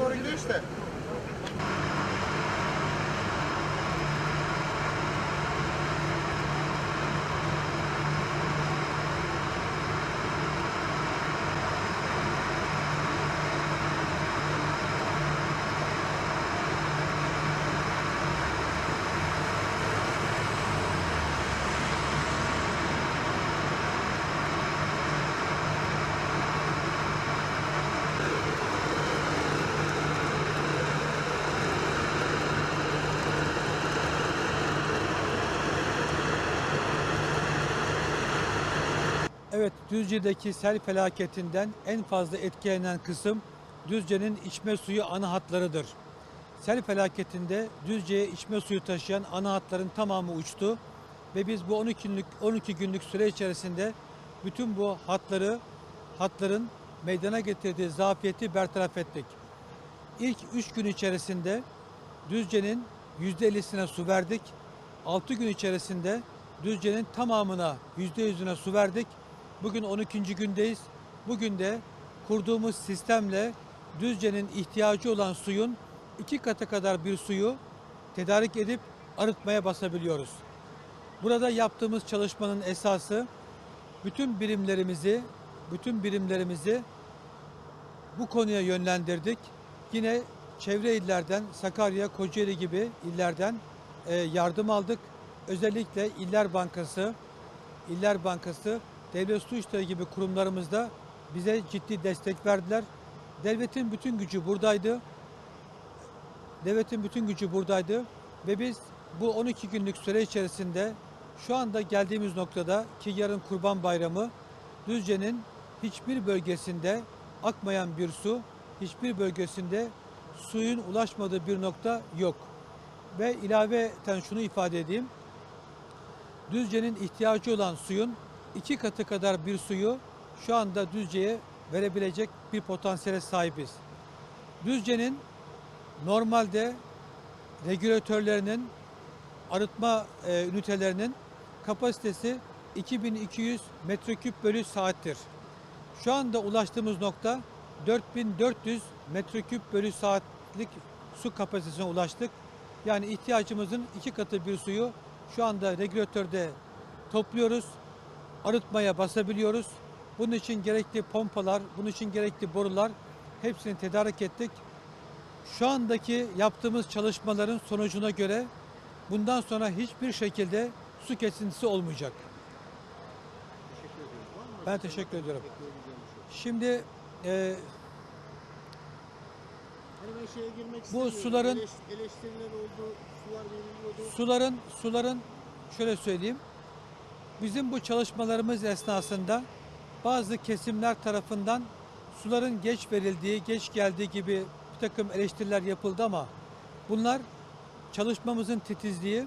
Selçuk. O tarafa doğru gidiyor işte. Evet, Düzce'deki sel felaketinden en fazla etkilenen kısım Düzce'nin içme suyu ana hatlarıdır. Sel felaketinde Düzce'ye içme suyu taşıyan ana hatların tamamı uçtu ve biz bu 12 günlük 12 günlük süre içerisinde bütün bu hatları hatların meydana getirdiği zafiyeti bertaraf ettik. İlk 3 gün içerisinde Düzce'nin %50'sine su verdik. 6 gün içerisinde Düzce'nin tamamına %100'üne su verdik. Bugün 12. gündeyiz. Bugün de kurduğumuz sistemle Düzce'nin ihtiyacı olan suyun iki katı kadar bir suyu tedarik edip arıtmaya basabiliyoruz. Burada yaptığımız çalışmanın esası bütün birimlerimizi, bütün birimlerimizi bu konuya yönlendirdik. Yine çevre illerden Sakarya, Kocaeli gibi illerden e, yardım aldık. Özellikle İller Bankası, İller Bankası, Devlet Su İşleri gibi kurumlarımızda bize ciddi destek verdiler. Devletin bütün gücü buradaydı. Devletin bütün gücü buradaydı ve biz bu 12 günlük süre içerisinde şu anda geldiğimiz noktada ki yarın Kurban Bayramı Düzce'nin hiçbir bölgesinde akmayan bir su, hiçbir bölgesinde suyun ulaşmadığı bir nokta yok. Ve ilaveten şunu ifade edeyim. Düzce'nin ihtiyacı olan suyun iki katı kadar bir suyu şu anda Düzce'ye verebilecek bir potansiyele sahibiz. Düzce'nin normalde regülatörlerinin arıtma e, ünitelerinin kapasitesi 2200 metreküp bölü saattir. Şu anda ulaştığımız nokta 4400 metreküp bölü saatlik su kapasitesine ulaştık. Yani ihtiyacımızın iki katı bir suyu şu anda regülatörde topluyoruz. Arıtmaya basabiliyoruz. Bunun için gerekli pompalar, bunun için gerekli borular hepsini tedarik ettik. Şu andaki yaptığımız çalışmaların sonucuna göre bundan sonra hiçbir şekilde su kesintisi olmayacak. Teşekkür? Ben teşekkür ediyorum. Şimdi e, ben şeye girmek Bu suların- suların suların şöyle söyleyeyim. Bizim bu çalışmalarımız esnasında bazı kesimler tarafından suların geç verildiği, geç geldiği gibi bir takım eleştiriler yapıldı ama bunlar çalışmamızın titizliği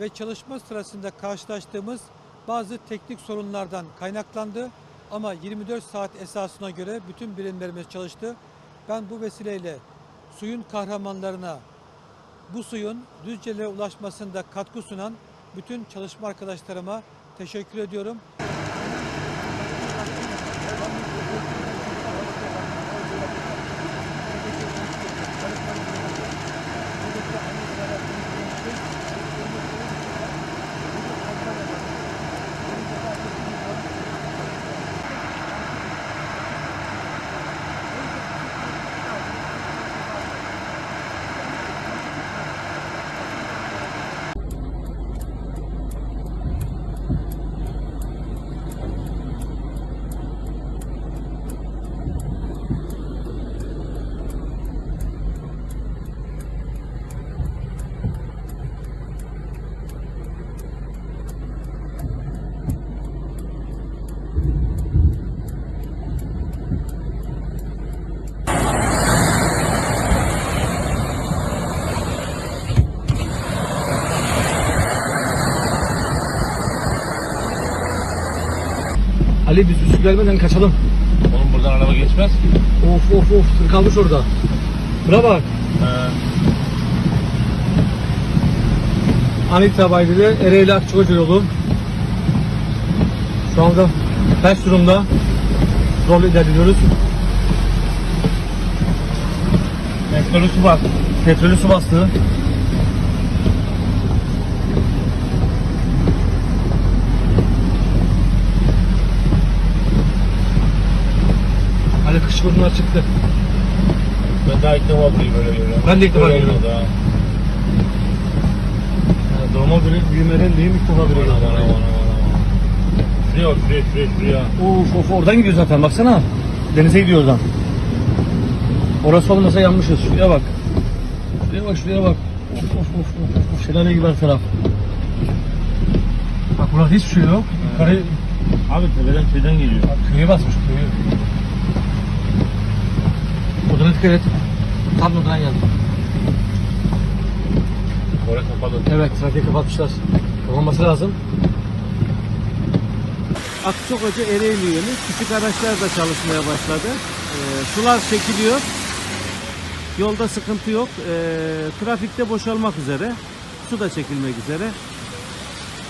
ve çalışma sırasında karşılaştığımız bazı teknik sorunlardan kaynaklandı. Ama 24 saat esasına göre bütün birimlerimiz çalıştı. Ben bu vesileyle suyun kahramanlarına bu suyun Düzce'lere ulaşmasında katkı sunan bütün çalışma arkadaşlarıma teşekkür ediyorum. Ali biz üstü gelmeden kaçalım. Oğlum buradan araba geçmez. Of of of tır kalmış orada. Buna bak. An itibariyle Ereğli Akçakoca yolu şu anda ters durumda. Zorla ilerliyoruz. Petrolü su bak. Petrolü su bastı. Burnuna çıktı. Ben daha ilk defa burayı böyle görüyorum. Ben de ilk defa Böyle. Yani doğma göre büyümeden değil ilk defa Aman böyle. aman aman aman. Şuraya bak şuraya şuraya şuraya. Of of oradan gidiyor zaten baksana. Denize gidiyor oradan. Orası olmasa yanmışız. Şuraya bak. Şuraya bak şuraya bak. Of of of of. of. Şelale gibi her taraf. Bak burada hiç su yok. Yukarı Abi tepeden köyden geliyor. bak, köye basmış köyü. Odana dikkat et. Tam odadan geldi. Orası kapalı. Evet trafiği kapatmışlar. Kapanması lazım. Akçakoca Ereğli yönü küçük araçlar da çalışmaya başladı. Ee, sular çekiliyor. Yolda sıkıntı yok. Ee, trafikte boşalmak üzere. Su da çekilmek üzere.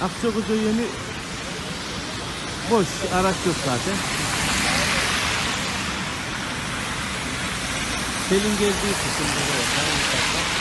Akçakoca yönü boş. Araç yok zaten. Selin geldiği kısımda da var.